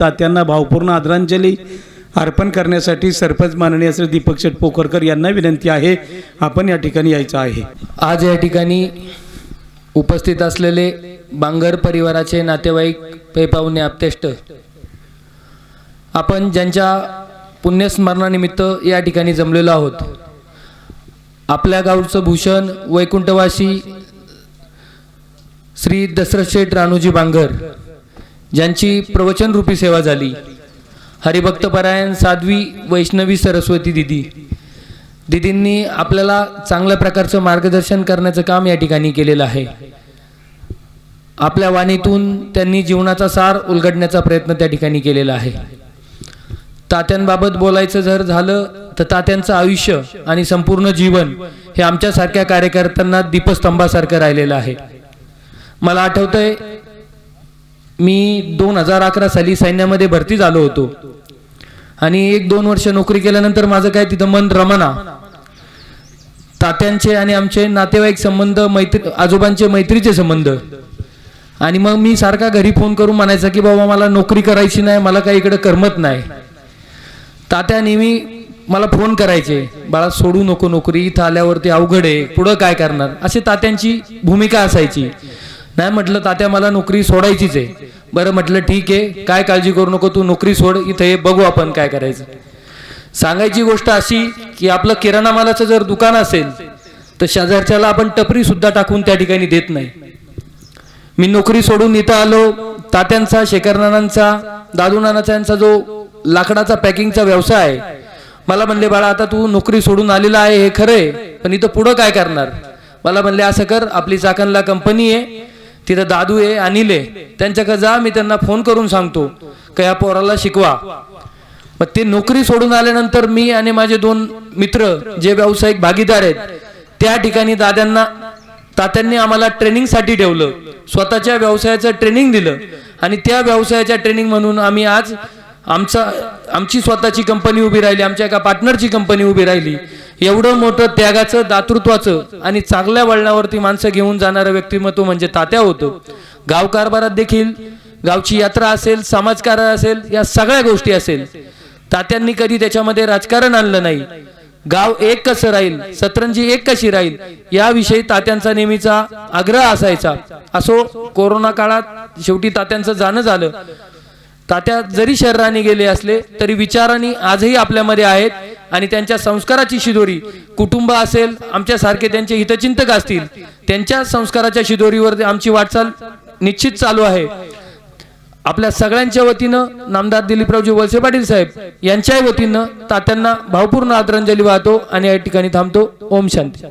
तात्यांना भावपूर्ण आदरांजली अर्पण करण्यासाठी सरपंच माननीय श्री दीपक शेठ पोखरकर यांना विनंती आहे आपण या ठिकाणी यायचं आहे. आज या ठिकाणी उपस्थित असलेले बांगर परिवाराचे नातेवाईक पै पाहुणे आप्तेष्ट आपण ज्यांच्या पुण्यस्मरणानिमित्त या ठिकाणी जमलेलो आहोत आपल्या गावचं भूषण वैकुंठवासी श्री दशरथ शेठ राणूजी बांगर ज्यांची प्रवचनरूपी सेवा झाली. हरिभक्तपरायण साध्वी वैष्णवी सरस्वती दिदी. दिदींनी आपल्याला चांगल्या प्रकारचं मार्गदर्शन करण्याचं काम या ठिकाणी केलेलं आहे. आपल्या वाणीतून त्यांनी जीवनाचा सार उलगडण्याचा प्रयत्न त्या ठिकाणी केलेला आहे. तात्यांबाबत बोलायचं जर झालं तर तात्यांचं आयुष्य आणि संपूर्ण जीवन हे आमच्यासारख्या कार्यकर्त्यांना दीपस्तंभासारखं राहिलेलं आहे. मला आठवतंय मी दोन हजार अकरा साली सैन्यामध्ये भरती झालो होतो. आणि एक दोन वर्ष नोकरी केल्यानंतर माझं काय तिथं मन रमना. तात्यांचे आणि आमचे नातेवाईक संबंध मैत्री आजोबांचे मैत्रीचे संबंध. आणि मग मी सारखा घरी फोन करून म्हणायचा की बाबा मला नोकरी करायची नाही मला काही इकडं करमत नाही. तात्या नेहमी मला फोन करायचे बाळा सोडू नको नोकरी इथं आल्यावरती अवघड आहे पुढं काय करणार? असे तात्यांची भूमिका असायची. नाही म्हटलं तात्या मला नोकरी सोडायचीच आहे. बरं म्हटलं ठीक आहे. काय काळजी करू नको तू नोकरी सोड इथं हे बघू आपण काय करायचं. सांगायची गोष्ट अशी की आपलं किराणा मालाचं जर दुकान असेल तर शेजारच्याला आपण टपरी सुद्धा टाकून त्या ठिकाणी देत नाही. मी नोकरी सोडून इथं आलो तात्यांचा शेखरनानांचा दादू नानाचा यांचा जो लाकडाचा पॅकिंगचा व्यवसाय आहे मला म्हणले बाळा आता तू नोकरी सोडून आलेला आहे हे खरंय पण इथं पुढं काय करणार? मला म्हणले असं कर आपली चाकणला कंपनी आहे तिथं दादू आहे अनिल आहे त्यांच्याकडे जा मी त्यांना फोन करून सांगतो. का या पोराला शिकवा. मग ते नोकरी सोडून आल्यानंतर मी आणि माझे दोन मित्र जे व्यावसायिक भागीदार आहेत त्या ठिकाणी दाद्यांना तात्यांनी आम्हाला ट्रेनिंगसाठी ठेवलं. स्वतःच्या व्यवसायाचं ट्रेनिंग दिलं. आणि त्या व्यवसायाच्या ट्रेनिंग म्हणून आम्ही आज आमचा आमची स्वतःची कंपनी उभी राहिली आमच्या एका पार्टनरची कंपनी उभी राहिली. एवढं मोठं त्यागाचं दातृत्वाचं आणि चांगल्या वळणावरती माणसं घेऊन जाणारं व्यक्तिमत्व म्हणजे तात्या होतं. गाव कारभारात देखील गावची यात्रा असेल समाजकार्य असेल या सगळ्या गोष्टी असेल. तात्यांनी कधी त्याच्यामध्ये राजकारण आणलं नाही. गाव एक कसं राहील सतरंजी एक कशी राहील याविषयी तात्यांचा नेहमीचा आग्रह असायचा. असो कोरोना काळात शेवटी तात्यांचं जाणं झालं. तात्या जरी शरीराने गेले असले तरी विचारांनी आजही आपल्यामध्ये आहेत. आणि त्यांच्या संस्काराची शिदोरी. कुटुंब असेल आमच्यासारखे त्यांचे हितचिंतक असतील त्यांच्या संस्काराच्या शिदोरीवर आमची वाटचाल निश्चित चालू आहे. आपल्या सगळ्यांच्या वतीनं नामदार दिलीपरावजी वळसे पाटील साहेब यांच्याही वतीनं तात्यांना भावपूर्ण आदरांजली वाहतो आणि या ठिकाणी थांबतो. ओम शांती.